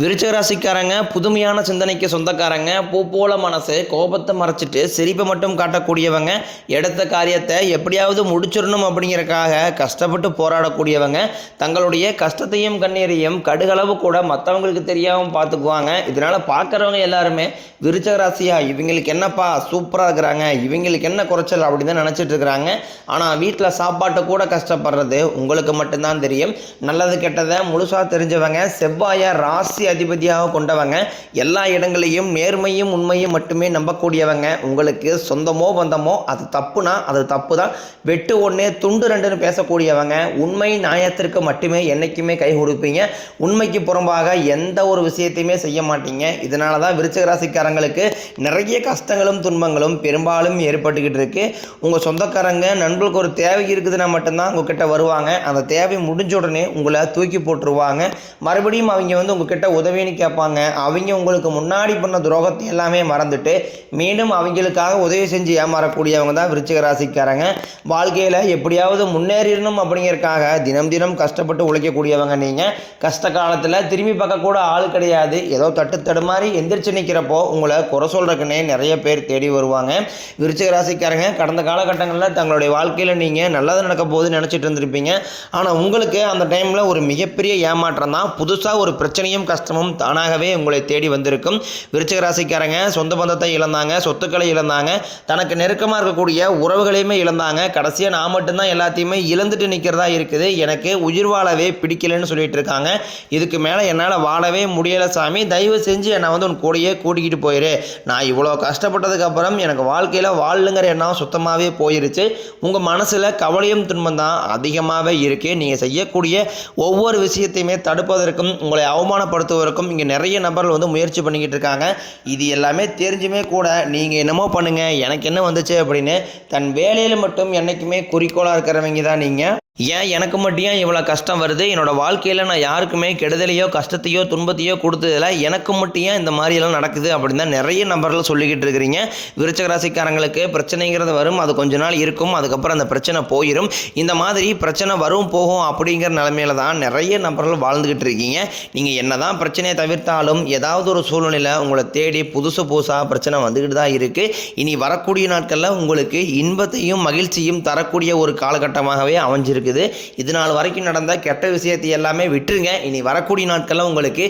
விருச்சகராசிக்காரங்க புதுமையான சிந்தனைக்கு சொந்தக்காரங்க பூ போல மனசு கோபத்தை மறைச்சிட்டு சிரிப்பை மட்டும் காட்டக்கூடியவங்க எடுத்த காரியத்தை எப்படியாவது முடிச்சிடணும் அப்படிங்கிறக்காக கஷ்டப்பட்டு போராடக்கூடியவங்க தங்களுடைய கஷ்டத்தையும் கண்ணீரையும் கடுகளவு கூட மற்றவங்களுக்கு தெரியாமல் பார்த்துக்குவாங்க இதனால் பார்க்குறவங்க எல்லாருமே விருச்சகராசியா இவங்களுக்கு என்னப்பா சூப்பராக இருக்கிறாங்க இவங்களுக்கு என்ன குறைச்சல் அப்படின்னு தான் நினச்சிட்டு இருக்கிறாங்க. ஆனால் வீட்டில் சாப்பாட்டை கூட கஷ்டப்படுறது உங்களுக்கு மட்டும்தான் தெரியும். நல்லது கெட்டதை முழுசாக தெரிஞ்சவங்க செவ்வாயை ராசி அதிபதியாக கொண்டவங்க எல்லா இடங்களையும் நேர்மையும் உண்மையும் மட்டுமே நம்பக்கூடியவங்க. உங்களுக்கு சொந்தமோ பந்தமோ அது தப்புனா அது தப்பு தான் வெட்டு ஒன்று துண்டு ரெண்டுன்னு பேசக்கூடியவங்க. உண்மை நியாயத்திற்கு மட்டுமே என்றைக்குமே கை கொடுப்பீங்க. உண்மைக்கு புறம்பாக எந்த ஒரு விஷயத்தையுமே செய்ய மாட்டீங்க. இதனால தான் விருச்சக ராசிக்காரங்களுக்கு நிறைய கஷ்டங்களும் துன்பங்களும் பெரும்பாலும் ஏற்பட்டுக்கிட்டு இருக்கு. உங்கள் சொந்தக்காரங்க நண்பர்களுக்கு ஒரு தேவை இருக்குதுன்னா மட்டும்தான் உங்ககிட்ட வருவாங்க. அந்த தேவை முடிஞ்ச உடனே உங்களை தூக்கி போட்டுருவாங்க. மறுபடியும் அவங்க வந்து உங்ககிட்ட உதவின்னு கேட்பாங்க. அவங்க உங்களுக்கு முன்னாடி பண்ண துரோகத்தை எல்லாமே மறந்துட்டு மீண்டும் அவங்களுக்காக உதவி செஞ்சு ஏமாறக்கூடியவங்க தான் விருச்சிக ராசிக்காரங்க. வாழ்க்கையில் எப்படியாவது முன்னேறிடணும் அப்படிங்கிறக்காக தினம் தினம் கஷ்டப்பட்டு உழைக்கக்கூடியவங்க நீங்கள் கஷ்ட காலத்தில் திரும்பி பார்க்க கூட ஆள் கிடையாது. ஏதோ தட்டு தடுமாறி எந்திரிச்சு நிற்கிறப்போ உங்களை குறை சொல்கிறக்குன்னே நிறைய பேர் தேடி வருவாங்க. விருச்சிக ராசிக்காரங்க கடந்த காலகட்டங்களில் தங்களுடைய வாழ்க்கையில் நீங்கள் நல்லது நடக்க போகுதுன்னு நினச்சிட்டு இருந்திருப்பீங்க. ஆனால் உங்களுக்கு அந்த டைமில் ஒரு மிகப்பெரிய ஏமாற்றம் தான். புதுசாக ஒரு பிரச்சனையும் கஷ்டம் கஷ்டமும் தானாகவே உங்களை தேடி வந்திருக்கும். விருச்சிக ராசிக்காரங்க சொந்த பந்தத்தை இழந்தாங்க சொத்துக்களை இழந்தாங்க தனக்கு நெருக்கமாக இருக்கக்கூடிய உறவுகளையுமே இழந்தாங்க. கடைசியாக நான் மட்டும்தான் எல்லாத்தையுமே இழந்துட்டு நிற்கிறதா இருக்குது. எனக்கு உயிர் வாழவே பிடிக்கலன்னு சொல்லிட்டு இருக்காங்க. இதுக்கு மேலே என்னால் வாழவே முடியலை சாமி. தயவு செஞ்சு என்னை வந்து உன் கூடயே கூட்டிக்கிட்டு போயிரு. நான் இவ்வளோ கஷ்டப்பட்டதுக்கு அப்புறம் எனக்கு வாழ்க்கையில் வாழலுங்கிற எண்ணம் சுத்தமாகவே போயிருச்சு. உங்கள் மனசில் கவலையும் துன்பம் தான் அதிகமாகவே இருக்குது நீங்கள் செய்யக்கூடிய ஒவ்வொரு விஷயத்தையுமே தடுப்பதற்கும் உங்களை வரைக்கும் இங்கே நிறைய நபர்கள் வந்து முயற்சி பண்ணிக்கிட்டு இருக்காங்க. இது எல்லாமே தெரிஞ்சுமே கூட நீங்கள் என்னமோ பண்ணுங்க எனக்கு என்ன வந்துச்சு அப்படின்னு தன் வேலையில் மட்டும் என்றைக்குமே குறிக்கோளாக இருக்கிறவங்க தான் நீங்கள் ஏன் எனக்கு மட்டும் ஏன் இவ்வளோ கஷ்டம் வருது? என்னோடய வாழ்க்கையில் நான் யாருக்குமே கெடுதலையோ கஷ்டத்தையோ துன்பத்தையோ கொடுத்ததில்ல. எனக்கு மட்டும் ஏன் இந்த மாதிரியெல்லாம் நடக்குது அப்படின்னு தான் நிறைய நபர்கள் சொல்லிக்கிட்டு இருக்கிறீங்க. விருச்சக ராசிக்காரங்களுக்கு பிரச்சனைங்கிறது வரும் அது கொஞ்ச நாள் இருக்கும் அதுக்கப்புறம் அந்த பிரச்சனை போயிடும் இந்த மாதிரி பிரச்சனை வரும் போகும் அப்படிங்கிற நிலமையில தான் நிறைய நபர்கள் வாழ்ந்துக்கிட்டு இருக்கீங்க. நீங்கள் என்ன தான் பிரச்சனையை தவிர்த்தாலும் ஏதாவது ஒரு சூழ்நிலையில் உங்களை தேடி புதுசு புதுசாக பிரச்சனை வந்துக்கிட்டு தான் இருக்குது இனி வரக்கூடிய நாட்களில் உங்களுக்கு இன்பத்தையும் மகிழ்ச்சியும் தரக்கூடிய ஒரு காலகட்டமாகவே அமைஞ்சிருக்கு. இருக்குது. இது நாள் வரைக்கும் நடந்த கெட்ட விஷயத்தை எல்லாமே விட்டுருங்க. இனி வரக்கூடிய நாட்களில் உங்களுக்கு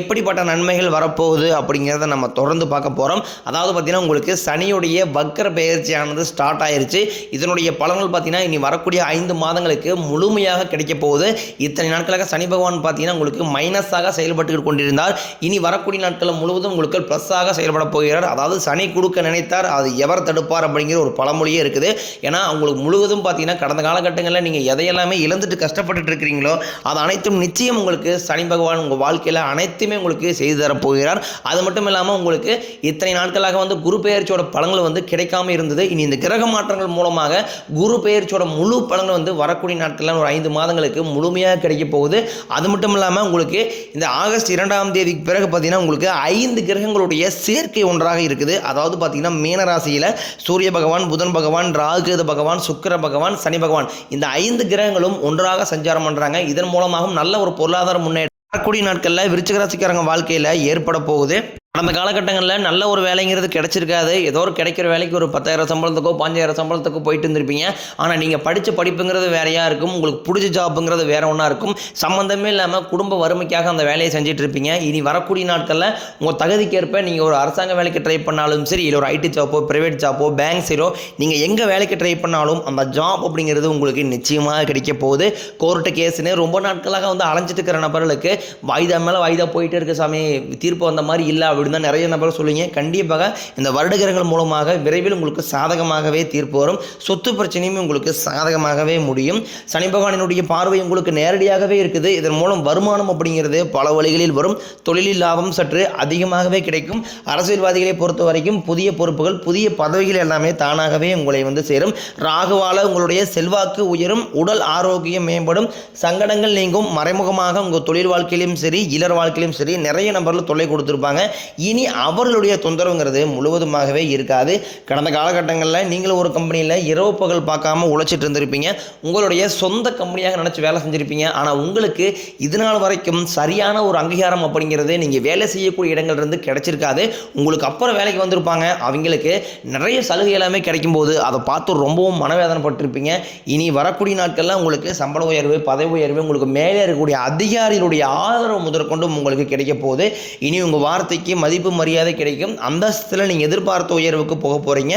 எப்படிப்பட்ட நன்மைகள் வரப்போகுது அப்படிங்கிறத நம்ம தொடர்ந்து பார்க்க போகிறோம் அதாவது பார்த்தீங்கன்னா உங்களுக்கு சனியுடைய வக்கர பயிற்சியானது ஸ்டார்ட் ஆயிருச்சு. இதனுடைய பலன்கள் பார்த்தீங்கன்னா இனி வரக்கூடிய ஐந்து மாதங்களுக்கு முழுமையாக கிடைக்க போகுது. இத்தனை நாட்களாக சனி பகவான் பார்த்தீங்கன்னா உங்களுக்கு மைனஸாக செயல்பட்டு கொண்டிருந்தார். இனி வரக்கூடிய நாட்கள் முழுவதும் உங்களுக்கு ப்ளஸ்ஸாக செயல்பட போகிறார். அதாவது சனி கொடுக்க நினைத்தார். அது எவர் தடுப்பார் அப்படிங்கிற ஒரு பழமொழியே இருக்குது. ஏன்னா உங்களுக்கு முழுவதும் பார்த்தீங்கன்னா கடந்த காலகட்டங்களில் நீங்கள் எதையெல்லாமே இழந்துட்டு கஷ்டப்பட்டுட்டு இருக்கிறீங்களோ அது அனைத்தும் நிச்சயம் உங்களுக்கு சனி பகவான் உங்கள் வாழ்க்கையில் அனைத்துமே உங்களுக்கு செய்து தரப்போகிறார் அது மட்டும் இல்லாமல் உங்களுக்கு இத்தனை நாட்களாக வந்து குரு பெயர்ச்சியோட பலன்கள் வந்து கிடைக்காம இருந்தது. இனி இந்த கிரக மாற்றங்கள் மூலமாக குரு பெயர்ச்சியோட முழு பலன்கள் வந்து வரக்கூடிய நாட்களில் ஒரு ஐந்து மாதங்களுக்கு முழுமையாக கிடைக்க போகுது. அது மட்டும் இல்லாமல் உங்களுக்கு இந்த ஆகஸ்ட் இரண்டாம் தேதிக்கு பிறகு பார்த்தீங்கன்னா உங்களுக்கு ஐந்து கிரகங்களுடைய சேர்க்கை ஒன்றாக இருக்குது. அதாவது பார்த்தீங்கன்னா மீனராசியில் சூரிய பகவான் புதன் பகவான் ராகுகேது பகவான் சுக்கிர பகவான் சனி பகவான். இந்த ஐந்து கிரகங்களும் ஒன்றாக சஞ்சாரம் பண்ணுறாங்க இதன் மூலமாகவும் நல்ல ஒரு பொருளாதார முன்னேற்றம். வரக்கூடிய நாட்களில் விருச்சிக ராசிக்காரங்க வாழ்க்கையில் ஏற்பட போகுது. கடந்த காலகட்டங்களில் நல்ல ஒரு வேலைங்கிறது கிடைச்சிருக்காது. ஏதோ ஒரு கிடைக்கிற வேலைக்கு ஒரு பத்தாயிரம் சம்பளத்துக்கோ பாஞ்சாயிரம் சம்பளத்துக்கோ போயிட்டு இருந்திருப்பீங்க. ஆனால் நீங்கள் படித்த படிப்புங்கிறது வேறையாக இருக்கும். உங்களுக்கு பிடிச்ச ஜாப்புங்கிறது வேற ஒன்றா இருக்கும். சம்மந்தமே இல்லாமல் குடும்ப வறுமைக்காக அந்த வேலையை செஞ்சுட்டு இருப்பீங்க. இனி வரக்கூடிய நாட்களில் உங்கள் தகுதிக்கேற்ப நீங்கள் ஒரு அரசாங்க வேலைக்கு ட்ரை பண்ணாலும் சரி இல்லை ஒரு ஐடி ஜாப்போ ப்ரைவேட் ஜாப்போ பேங்க் சீரோ நீங்கள் எங்கே வேலைக்கு ட்ரை பண்ணாலும் அந்த ஜாப் அப்படிங்கிறது உங்களுக்கு நிச்சயமாக கிடைக்க போகுது. கோர்ட்டு கேஸ்னு ரொம்ப நாட்களாக வந்து அலைஞ்சிட்டு இருக்கிற நபர்களுக்கு வாய்தா மேலே வாய்தா போயிட்டே இருக்க சாமி. தீர்ப்பு வந்த மாதிரி இல்லை அப்படின்னு தான் நிறைய நபர்கள் சொல்லுவீங்க. கண்டிப்பாக இந்த வருடகிரகங்கள் மூலமாக விரைவில் உங்களுக்கு சாதகமாகவே தீர்ப்பு வரும். சொத்து பிரச்சனையும் உங்களுக்கு சாதகமாகவே முடியும். சனி பகவானினுடைய பார்வை உங்களுக்கு நேரடியாகவே இருக்குது. இதன் மூலம் வருமானம் அப்படிங்கிறது பல வழிகளில் வரும். தொழிலில் லாபம் சற்று அதிகமாகவே கிடைக்கும். அரசியல்வாதிகளை பொறுத்த வரைக்கும் புதிய பொறுப்புகள் புதிய பதவிகள் எல்லாமே தானாகவே உங்களை வந்து சேரும். ராகுவால உங்களுடைய செல்வாக்கு உயரும். உடல் ஆரோக்கியம் மேம்படும். சங்கடங்கள் நீங்கும். மறைமுகமாக உங்கள் தொழில் வாழ்க்கையிலும் சரி இளர் வாழ்க்கையிலும் சரி நிறைய நபர்கள் தொல்லை கொடுத்துருப்பாங்க. இனி அவர்களுடைய தொந்தரவுங்கிறது முழுவதுமாகவே இருக்காது. கடந்த காலகட்டங்களில் நீங்களும் ஒரு கம்பெனியில் இரவு பகல் பார்க்காம உழைச்சிட்டு இருந்திருப்பீங்க. உங்களுடைய சொந்த கம்பெனியாக நினச்சி வேலை செஞ்சுருப்பீங்க. ஆனால் உங்களுக்கு இதனால் வரைக்கும் சரியான ஒரு அங்கீகாரம் அப்படிங்கிறது நீங்கள் வேலை செய்யக்கூடிய இடங்கள் இருந்து கிடைச்சிருக்காது. உங்களுக்கு அப்புறம் வேலைக்கு வந்திருப்பாங்க. அவங்களுக்கு நிறைய சலுகை எல்லாமே கிடைக்கும்போது அதை பார்த்து ரொம்பவும் மனவேதனைப்பட்டிருப்பீங்க. இனி வரக்கூடிய நாட்களில் உங்களுக்கு சம்பள உயர்வு பதவி உயர்வு உங்களுக்கு மேலே இருக்கக்கூடிய அதிகாரிகளுடைய ஆதரவு முதற்கொண்டும் உங்களுக்கு கிடைக்க போகுது. இனி உங்கள் வார்த்தைக்கு மதிப்பு மரியாதை கிடைக்கும். அந்தஸ்தில் நீங்கள் எதிர்பார்த்த உயர்வுக்கு போக போகிறீங்க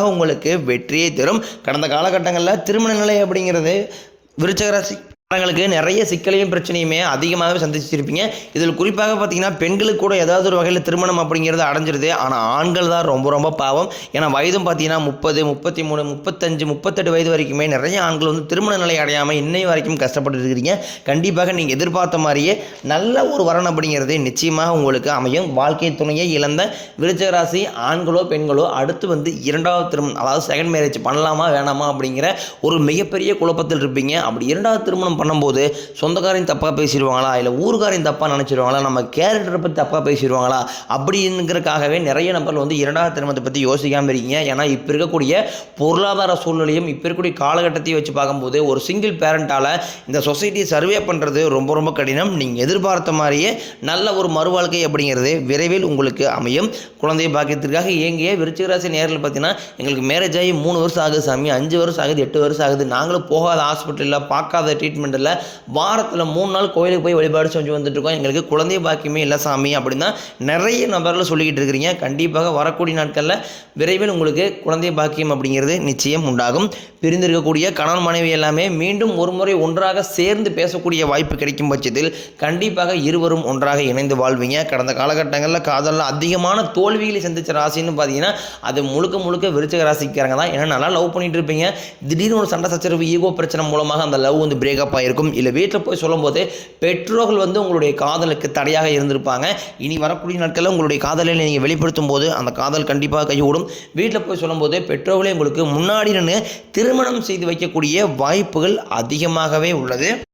உங்களுக்கு வெற்றியை தரும். கடந்த காலகட்டங்களில் திருமண நிலை அப்படிங்கிறது விருச்சகராசி காரணங்களுக்கு நிறைய சிக்கலையும் பிரச்சனையுமே அதிகமாகவே சந்திச்சிருப்பீங்க. இதில் குறிப்பாக பார்த்தீங்கன்னா பெண்களுக்கு கூட ஏதாவது ஒரு வகையில் திருமணம் அப்படிங்கிறது அடைஞ்சிருது. ஆனால் ஆண்கள் தான் ரொம்ப ரொம்ப பாவம். ஏன்னா வயதும் பார்த்தீங்கன்னா முப்பது முப்பத்தி மூணு முப்பத்தஞ்சு முப்பத்தெட்டு வயது வரைக்குமே நிறைய ஆண்கள் வந்து திருமண நிலை அடையாமல் இன்னை வரைக்கும் கஷ்டப்பட்டு இருக்கிறீங்க கண்டிப்பாக நீங்கள் எதிர்பார்த்த மாதிரியே நல்ல ஒரு வரன் அப்படிங்கிறது நிச்சயமாக உங்களுக்கு அமையும். வாழ்க்கை துணையை இழந்த விருச்சகராசி ஆண்களோ பெண்களோ அடுத்து வந்து இரண்டாவது திருமணம் அதாவது செகண்ட் மேரேஜ் பண்ணலாமா வேணாமா அப்படிங்கிற ஒரு மிகப்பெரிய குழப்பத்தில் இருப்பீங்க. அப்படி இரண்டாவது திருமணம் பண்ணும்போது சொந்தக்காரையும் தப்பாக பேசிடுவாங்களா? இல்லை ஊருக்காரையும் தப்பாக நினச்சிடுவாங்களா? நம்ம கேரக்டரை பற்றி தப்பாக பேசிடுவாங்களா? அப்படிங்கிறதுக்காகவே நிறைய நபர்கள் வந்து இரண்டாவது திருமணத்தை பற்றி யோசிக்காமல் இருக்கீங்க. ஏன்னா இப்போ இருக்கக்கூடிய பொருளாதார சூழ்நிலையும் இப்போ இருக்கக்கூடிய காலகட்டத்தையும் வச்சு பார்க்கும்போது ஒரு சிங்கிள் பேரண்ட்டால் இந்த சொசைட்டியை சர்வே பண்ணுறது ரொம்ப ரொம்ப கடினம். நீங்கள் எதிர்பார்த்த மாதிரியே நல்ல ஒரு மறுவாழ்க்கை அப்படிங்கிறது விரைவில் உங்களுக்கு அமையும். குழந்தை பாக்கியத்திற்காக இயங்கிய விருச்சிகராசி நேரில் பார்த்தீங்கன்னா எங்களுக்கு மேரேஜ் ஆகி மூணு வருஷம் ஆகுது சாமி. அஞ்சு வருஷம் ஆகுது எட்டு வருஷம் ஆகுது. நாங்களும் போகாத ஹாஸ்பிட்டலில் பார்க்காத ட்ரீட்மெண்ட் ட்ரீட்மெண்ட்டில் வாரத்தில் மூணு நாள் கோயிலுக்கு போய் வழிபாடு செஞ்சு வந்துட்டு இருக்கோம் எங்களுக்கு குழந்தை பாக்கியமே இல்லை சாமி அப்படின்னு தான் நிறைய நபர்கள் சொல்லிக்கிட்டு இருக்கிறீங்க. கண்டிப்பாக வரக்கூடிய நாட்களில் விரைவில் உங்களுக்கு குழந்தை பாக்கியம் அப்படிங்கிறது நிச்சயம் உண்டாகும். பிரிந்திருக்கக்கூடிய கணவன் மனைவி எல்லாமே மீண்டும் ஒரு முறை ஒன்றாக சேர்ந்து பேசக்கூடிய வாய்ப்பு கிடைக்கும் பட்சத்தில் கண்டிப்பாக இருவரும் ஒன்றாக இணைந்து வாழ்வீங்க. கடந்த காலகட்டங்களில் காதலில் அதிகமான தோல்விகளை சந்தித்த ராசின்னு பார்த்தீங்கன்னா அது முழுக்க முழுக்க விருச்சக ராசிக்காரங்க தான். ஏன்னா நல்லா லவ் பண்ணிட்டு இருப்பீங்க. திடீர்னு ஒரு சண்டை சச்சரவு ஈகோ பிரச்சனை மூலமாக அந்த லவ் வந்து பிரேக்கப் இருக்கும் இல்லை வீட்டில் போய் சொல்லும்போது பெற்றோர்கள் வந்து உங்களுடைய காதலுக்கு தடையாக இருந்திருப்பாங்க. இனி வரக்கூடிய நாட்களில் உங்களுடைய காதலை நீங்கள் வெளிப்படுத்தும் போது அந்த காதல் கண்டிப்பாக கைவிடும் வீட்டில் போய் சொல்லும்போது பெற்றோர்களே உங்களுக்கு முன்னாடி நின்று திருமணம் செய்து வைக்கக்கூடிய வாய்ப்புகள் அதிகமாகவே உள்ளது.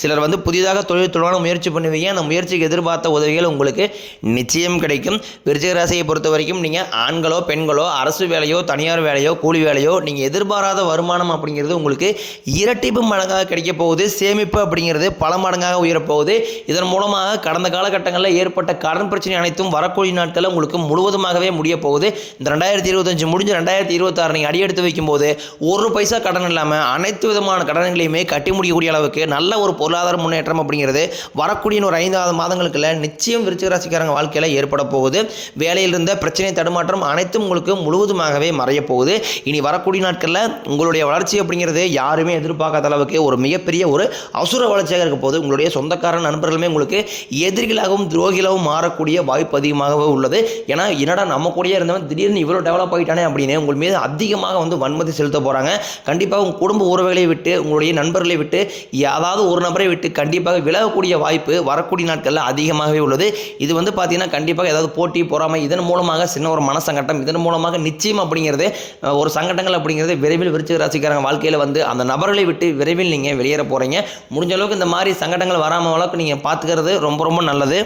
சிலர் வந்து புதிதாக தொழில் தொடங்க முயற்சி பண்ணுவீங்க. அந்த முயற்சிக்கு எதிர்பார்த்த உதவிகள் உங்களுக்கு நிச்சயம் கிடைக்கும். விருச்சிக ராசியை பொறுத்த வரைக்கும் நீங்கள் ஆண்களோ பெண்களோ அரசு வேலையோ தனியார் வேலையோ கூலி வேலையோ நீங்கள் எதிர்பாராத வருமானம் அப்படிங்கிறது உங்களுக்கு இரட்டிப்பு மடங்காக கிடைக்க போகுது. சேமிப்பு அப்படிங்கிறது பல மடங்காக உயரப்போகுது. இதன் மூலமாக கடந்த காலகட்டங்களில் ஏற்பட்ட கடன் பிரச்சனை அனைத்தும் வரக்கூடிய நாட்களில் உங்களுக்கு முழுவதுமாகவே முடிய போகுது. இந்த ரெண்டாயிரத்தி இருபத்தஞ்சு முடிஞ்சு ரெண்டாயிரத்தி இருபத்தாறு நீங்கள் அடியெடுத்து வைக்கும்போது ஒரு பைசா கடன் இல்லாமல் அனைத்து விதமான கடன்களையுமே கட்டி முடியக்கூடிய அளவுக்கு நல்ல ஒரு பொருளாதார முன்னேற்றம் அப்படிங்கிறது வரக்கூடிய ஒரு ஐந்தாவது மாதங்களுக்குள்ள நிச்சயம் விருச்சிகராசிக்காரங்க வாழ்க்கையில் ஏற்பட போகுது. வேலையில் இருந்த பிரச்சனை தடுமாற்றம் அனைத்தும் உங்களுக்கு முழுவதுமாகவே மறைய போகுது. இனி வரக்கூடிய நாட்களில் உங்களுடைய வளர்ச்சி அப்படிங்கிறது யாருமே எதிர்பார்க்காத அளவுக்கு ஒரு மிகப்பெரிய ஒரு அசுர வளர்ச்சியாக இருக்க போது உங்களுடைய சொந்தக்கார நண்பர்களுமே உங்களுக்கு எதிரிகளாகவும் துரோகிகளாகவும் மாறக்கூடிய வாய்ப்பு அதிகமாகவே உள்ளது. ஏன்னா என்னடா நம்ம கூடயே இருந்தவன் திடீர்னு இவ்வளோ டெவலப் ஆகிட்டானே அப்படின்னு உங்கள் மீது அதிகமாக வந்து வன்மதி செலுத்த போகிறாங்க கண்டிப்பாக உங்கள் குடும்ப உறவுகளை விட்டு உங்களுடைய நண்பர்களை விட்டு ஏதாவது ஒரு நபர் விட்டு கண்டிப்பாக விலகக்கூடிய வாய்ப்பு வரக்கூடிய நாட்களில் அதிகமாகவே உள்ளது. இது வந்து பார்த்தீங்கன்னா கண்டிப்பாக ஏதாவது போட்டி பொறாமை இதன் மூலமாக சின்ன ஒரு மனசங்கட்டம் இதன் மூலமாக நிச்சயம் அப்படிங்கிறது ஒரு சங்கடங்கள் அப்படிங்கிறது விரைவில் விருச்சிக ராசிக்காரங்க வாழ்க்கையில் வந்து அந்த நபர்களை விட்டு விரைவில் நீங்கள் வெளியேற போகிறீங்க முடிஞ்ச அளவுக்கு இந்த மாதிரி சங்கடங்கள் வராமல் அளவுக்கு நீங்கள் பார்த்துக்கிறது ரொம்ப ரொம்ப நல்லது.